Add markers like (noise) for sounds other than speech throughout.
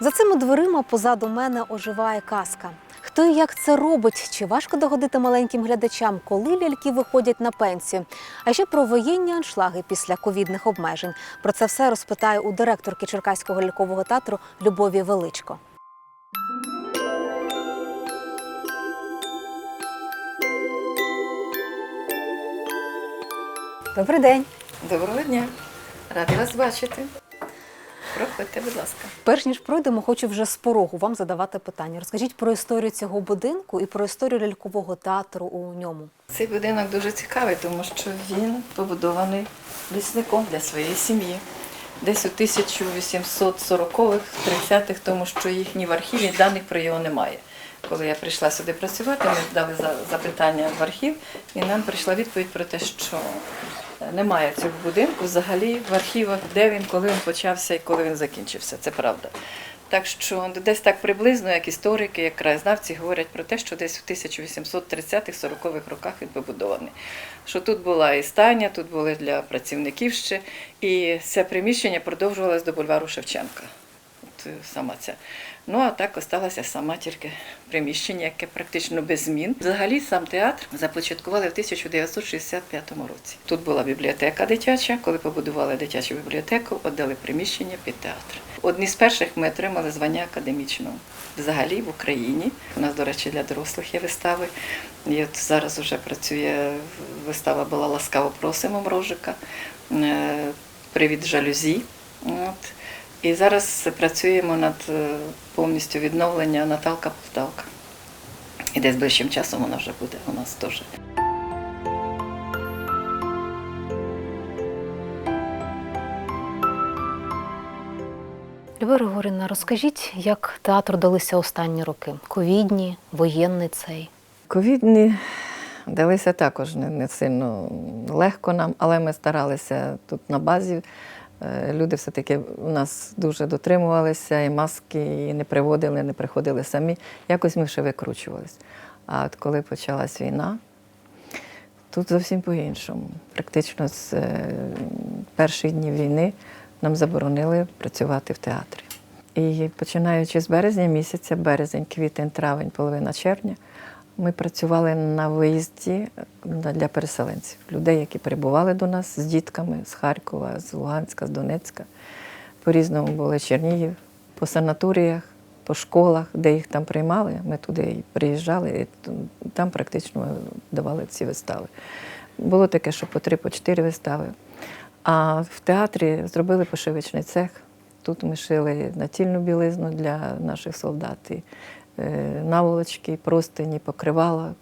За цими дверима позаду мене оживає казка. Хто і як це робить? Чи важко догодити маленьким глядачам, коли ляльки виходять на пенсію? А ще про воєнні аншлаги після ковідних обмежень. Про це все розпитаю у директорки Черкаського лялькового театру Любові Величко. Добрий день. Доброго дня. Раді вас бачити. Проходьте, будь ласка. Перш ніж пройдемо, хочу вже з порогу вам задавати питання. Розкажіть про історію цього будинку і про історію лялькового театру у ньому. Цей будинок дуже цікавий, тому що він побудований лісником для своєї сім'ї. Десь у 1840-х, 30-х, тому що їхні в архіві даних про його немає. Коли я прийшла сюди працювати, ми дали за- запитання в архів, і нам прийшла відповідь про те, що немає цього будинку взагалі в архівах, де він, коли він почався і коли він закінчився. Це правда. Так що десь так приблизно, як історики, як краєзнавці говорять про те, що десь в 1830-40-х роках він побудований. Що тут була і стайня, тут були для працівників ще, і це приміщення продовжувалось до бульвару Шевченка. Е, сама ця. Ну а так осталося сама тільки приміщення, яке практично без змін. Взагалі сам театр започаткували в 1965 році. Тут була бібліотека дитяча. Коли побудували дитячу бібліотеку, віддали приміщення під театр. Одні з перших ми отримали звання академічного. Взагалі в Україні. У нас, до речі, для дорослих є вистави. І от зараз вже працює вистава була Ласкаво просимо Мрожика. Е, Привід жалюзі. От. І зараз працюємо над е, повністю відновлення Наталка Полтавка. І десь ближчим часом вона вже буде у нас теж. Любов Григорівна, розкажіть, як театру далися останні роки? Ковідні, воєнний цей. Ковідні далися також не, не сильно легко нам, але ми старалися тут на базі. Е, Люди все-таки у нас дуже дотримувалися, і маски і не приводили, не приходили самі. Якось ми ще викручувалися. А от коли почалась війна, тут зовсім по-іншому. Практично з е, перших днів війни нам заборонили працювати в театрі. І починаючи з березня місяця, березень, квітень, травень, половина червня, ми працювали на виїзді для переселенців, людей, які прибували до нас з дітками з Харкова, з Луганська, з Донецька. По-різному були Чернігів, по санаторіях, по школах, де їх там приймали. Ми туди і приїжджали, і там практично давали ці вистави. Було таке, що по три, по чотири вистави. А в театрі зробили пошивочний цех. Тут ми шили натільну білизну для наших солдат, е, наволочки, простині, покривала,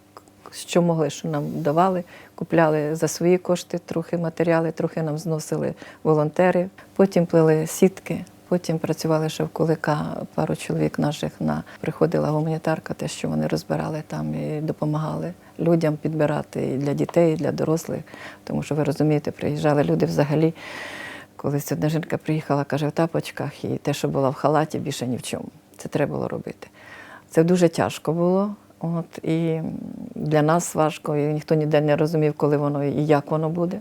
що могли, що нам давали. Купляли за свої кошти трохи матеріали, трохи нам зносили волонтери. Потім плели сітки, потім працювали ще в кулика. Пару чоловік наших на приходила гуманітарка, те, що вони розбирали там і допомагали людям підбирати і для дітей, і для дорослих. Тому що ви розумієте, приїжджали люди взагалі. Колись одна жінка приїхала, каже, в тапочках, і те, що було в халаті, більше ні в чому. Це треба було робити. Це дуже тяжко було. От, і для нас важко, і ніхто ніде не розумів, коли воно і як воно буде.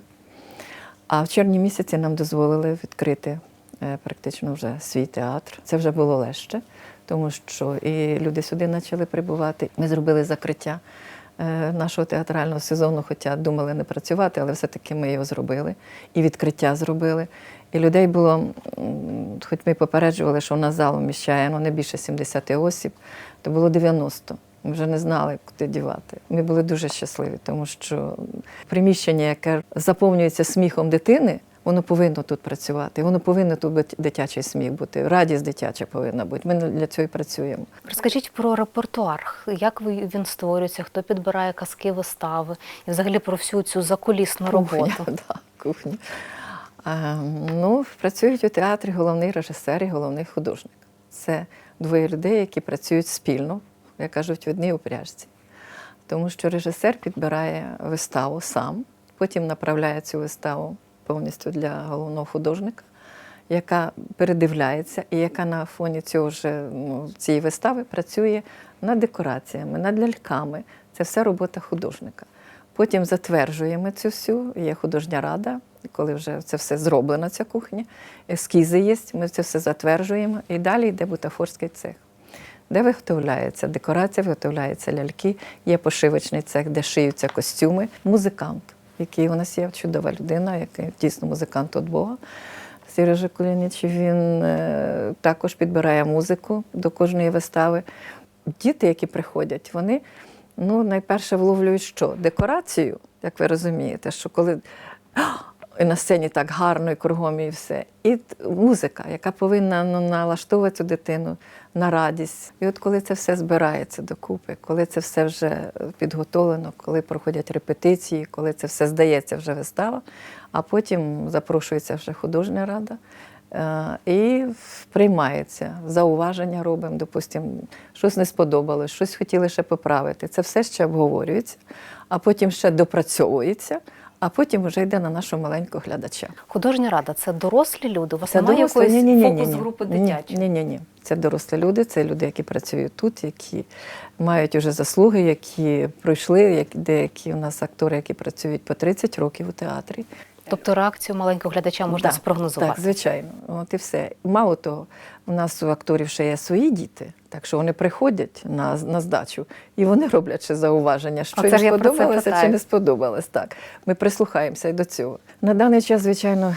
А в червні місяці нам дозволили відкрити е, практично вже свій театр. Це вже було легше, тому що і люди сюди почали прибувати. Ми зробили закриття нашого театрального сезону, хоча думали не працювати, але все-таки ми його зробили. І відкриття зробили. І людей було, хоч ми попереджували, що у нас зал вміщає ну, не більше 70 осіб, то було 90. Ми вже не знали, куди дівати. Ми були дуже щасливі, тому що приміщення, яке заповнюється сміхом дитини, воно повинно тут працювати. Воно повинно тут бути дитячий сміх бути. Радість дитяча повинна бути. Ми для цього і працюємо. Розкажіть про репертуар, як він створюється, хто підбирає казки, вистави, і взагалі про всю цю закулісну роботу. Кухня, (laughs) да, кухня. А, ну, працюють у театрі головний режисер і головний художник. Це двоє людей, які працюють спільно, як кажуть, в одній упряжці. Тому що режисер підбирає виставу сам, потім направляє цю виставу повністю для головного художника, яка передивляється і яка на фоні цього ж, ну, цієї вистави працює над декораціями, над ляльками. Це все робота художника. Потім затверджуємо цю всю, є художня рада, коли вже це все зроблено, ця кухня, ескізи є, ми це все затверджуємо. І далі йде бутафорський цех, де виготовляється декорація, виготовляються ляльки, є пошивочний цех, де шиються костюми. Музикант, який у нас є чудова людина, який дійсно музикант від Бога. Сережа Кулініч, він е, також підбирає музику до кожної вистави. Діти, які приходять, вони ну, найперше вловлюють що? Декорацію, як ви розумієте, що коли на сцені так гарно і кругом і все. І музика, яка повинна ну, налаштовувати цю дитину на радість. І от коли це все збирається докупи, коли це все вже підготовлено, коли проходять репетиції, коли це все здається вже вистава, а потім запрошується вже художня рада. е, І приймається, зауваження робимо, допустимо, щось не сподобалось, щось хотіли ще поправити. Це все ще обговорюється, а потім ще допрацьовується, а потім вже йде на нашого маленького глядача. Художня рада це дорослі люди. У вас Це немає дорослі? якоїсь Ні-ні-ні-ні-ні. фокус групи Ні. Ні, ні, ні. Це дорослі люди, це люди, які працюють тут, які мають уже заслуги, які пройшли, як деякі у нас актори, які працюють по 30 років у театрі. Тобто реакцію маленького глядача можна Так, спрогнозувати. Так, звичайно. От і все. Мало того, у нас у акторів ще є свої діти, так що вони приходять на, на здачу і вони роблять ще зауваження, що їм я сподобалося чи не сподобалось. Так, ми прислухаємося і до цього. На даний час, звичайно,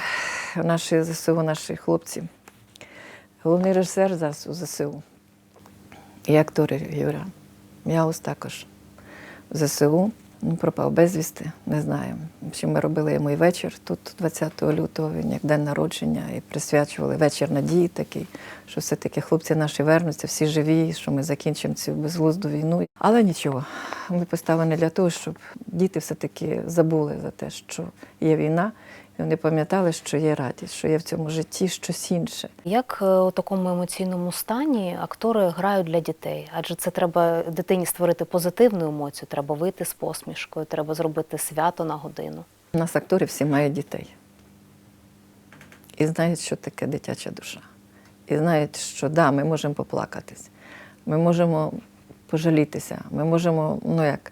наші ЗСУ, наші хлопці, головний режисер зараз у ЗСУ і актори Юра. Мяус також в ЗСУ. Ну, пропав безвісти, не знаю. Що ми робили йому і вечір тут 20 лютого, він як день народження, і присвячували вечір надії такий, що все-таки хлопці наші вернуться, всі живі, що ми закінчимо цю безглузду війну. Але нічого, ми поставлені для того, щоб діти все-таки забули за те, що є війна, і вони пам'ятали, що є радість, що є в цьому житті щось інше. Як е, у такому емоційному стані актори грають для дітей? Адже це треба дитині створити позитивну емоцію, треба вийти з посмішкою, треба зробити свято на годину. У нас актори всі мають дітей. І знають, що таке дитяча душа. І знають, що да, ми можемо поплакатись, ми можемо пожалітися, ми можемо, ну як,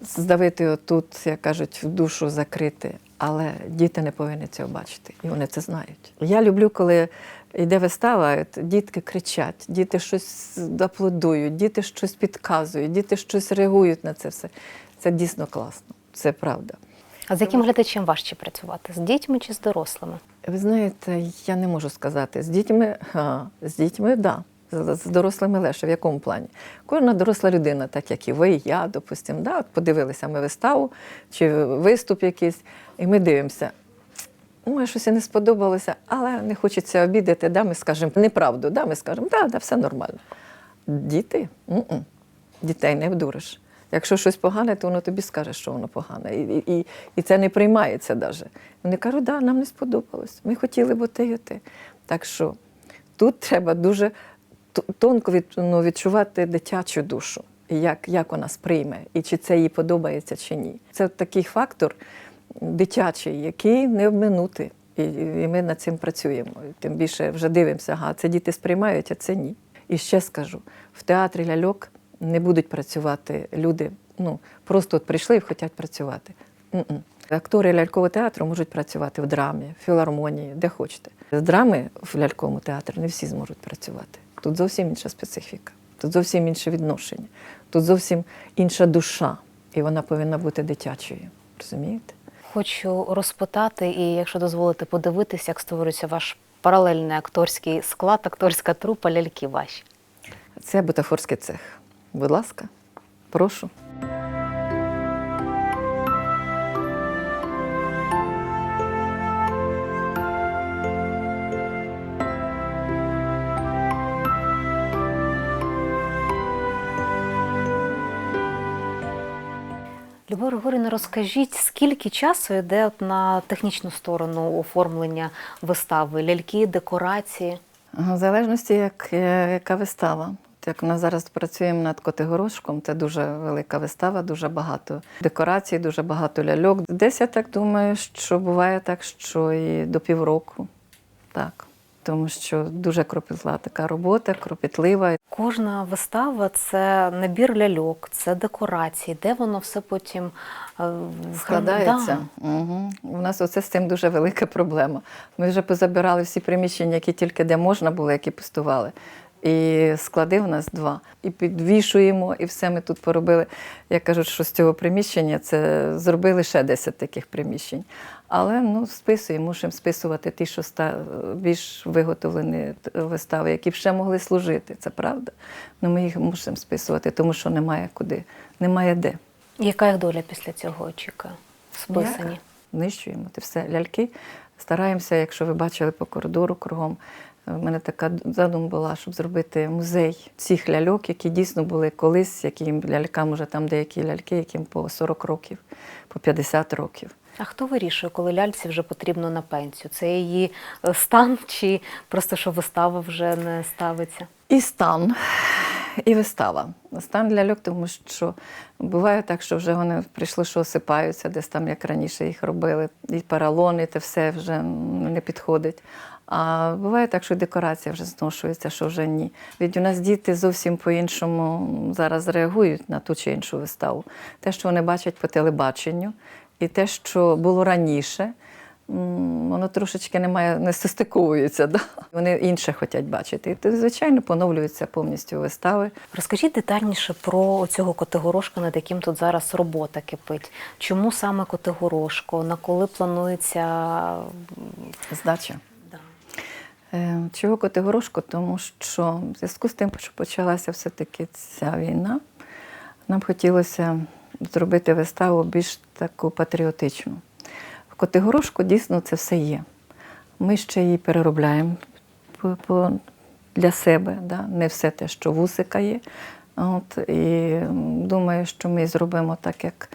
здавити отут, як кажуть, в душу закрити. Але діти не повинні цього бачити, і вони це знають. Я люблю, коли йде вистава, дітки кричать, діти щось аплодують, діти щось підказують, діти щось реагують на це все. Це дійсно класно, це правда. А з яким глядачем важче працювати? З дітьми чи з дорослими? Ви знаєте, я не можу сказати. З дітьми, а, з дітьми, так. Да. З, дорослими легше. В якому плані? Кожна доросла людина, так як і ви, і я, допустимо, да, подивилися ми виставу чи виступ якийсь, і ми дивимося. Може, щось і не сподобалося, але не хочеться обідати, да, ми скажемо неправду, да, ми скажемо, да, да, все нормально. Діти? М-м. Дітей не вдуриш. Якщо щось погане, то воно тобі скаже, що воно погане. І, і, і, це не приймається навіть. Вони кажуть, да, нам не сподобалось. Ми хотіли б те і те. Так що тут треба дуже тонко від, ну, відчувати дитячу душу, як, як вона сприйме, і чи це їй подобається, чи ні. Це такий фактор дитячий, який не обминути. І, і ми над цим працюємо. Тим більше вже дивимося, ага, це діти сприймають, а це ні. І ще скажу: в театрі ляльок не будуть працювати люди, ну просто от прийшли і хочуть працювати. М-м. Актори лялькового театру можуть працювати в драмі, в філармонії, де хочете. З драми в ляльковому театрі не всі зможуть працювати. Тут зовсім інша специфіка, тут зовсім інше відношення, тут зовсім інша душа, і вона повинна бути дитячою. Розумієте? Хочу розпитати і, якщо дозволите, подивитися, як створюється ваш паралельний акторський склад, акторська трупа, ляльки ваші. Це бутафорський цех. Будь ласка, прошу. Любов розкажіть, скільки часу йде на технічну сторону оформлення вистави, ляльки, декорації? В залежності, як, е, яка вистава. Як ми зараз працюємо над Котигорошком, це дуже велика вистава, дуже багато декорацій, дуже багато ляльок. Десь я так думаю, що буває так, що і до півроку. Так. Тому що дуже кропітла така робота, кропітлива. Кожна вистава це набір ляльок, це декорації, де воно все потім е, Складається. Да. Угу. У нас оце з цим дуже велика проблема. Ми вже позабирали всі приміщення, які тільки де можна було, які пустували. І склади в нас два. І підвішуємо, і все ми тут поробили. Я кажу, що з цього приміщення це зробили ще 10 таких приміщень. Але ну, списуємо, мусимо списувати ті, що ста, більш виготовлені вистави, які б ще могли служити. Це правда. Ну, ми їх мусимо списувати, тому що немає куди, немає де. Яка їх доля після цього очікує? Списані. Нищуємо те все. Ляльки стараємося, якщо ви бачили по коридору кругом. У мене така задум була, щоб зробити музей цих ляльок, які дійсно були колись, яким лялькам уже там деякі ляльки, яким по 40 років, по 50 років. А хто вирішує, коли ляльці вже потрібно на пенсію? Це її е, стан чи просто що вистава вже не ставиться? І стан, і вистава. Стан ляльок, тому що буває так, що вже вони прийшли, що осипаються, десь там, як раніше їх робили, і паралони, те все вже не підходить. А буває так, що декорація вже зношується, що вже ні. Ведь у нас діти зовсім по-іншому зараз реагують на ту чи іншу виставу. Те, що вони бачать по телебаченню, і те, що було раніше, воно трошечки не має, не состиковується. Да? Вони інше хочуть бачити. І, то, звичайно, поновлюються повністю вистави. Розкажіть детальніше про цього котигорошка, над яким тут зараз робота кипить. Чому саме котигорошко? На коли планується? Здача. Е, Чого Котигорошко? Тому що в зв'язку з тим, що почалася все-таки ця війна, нам хотілося зробити виставу більш таку патріотичну. В Котигорошку дійсно це все є. Ми ще її переробляємо для себе, да? не все те, що вусика є. От, і думаю, що ми зробимо так, як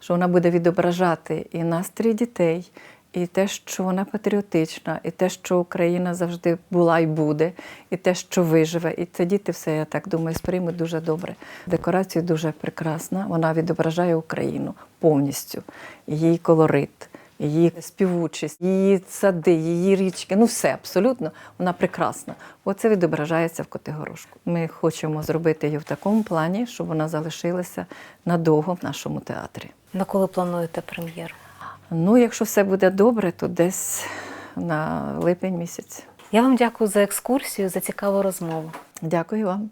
що вона буде відображати і настрій дітей, і те, що вона патріотична, і те, що Україна завжди була і буде, і те, що виживе. І це діти все, я так думаю, сприймуть дуже добре. Декорація дуже прекрасна, вона відображає Україну повністю, її колорит. Її співучість, її сади, її річки, ну все абсолютно, вона прекрасна. Оце відображається в Котигорошку. Ми хочемо зробити її в такому плані, щоб вона залишилася надовго в нашому театрі. На коли плануєте прем'єру? Ну, якщо все буде добре, то десь на липень місяць. Я вам дякую за екскурсію, за цікаву розмову. Дякую вам.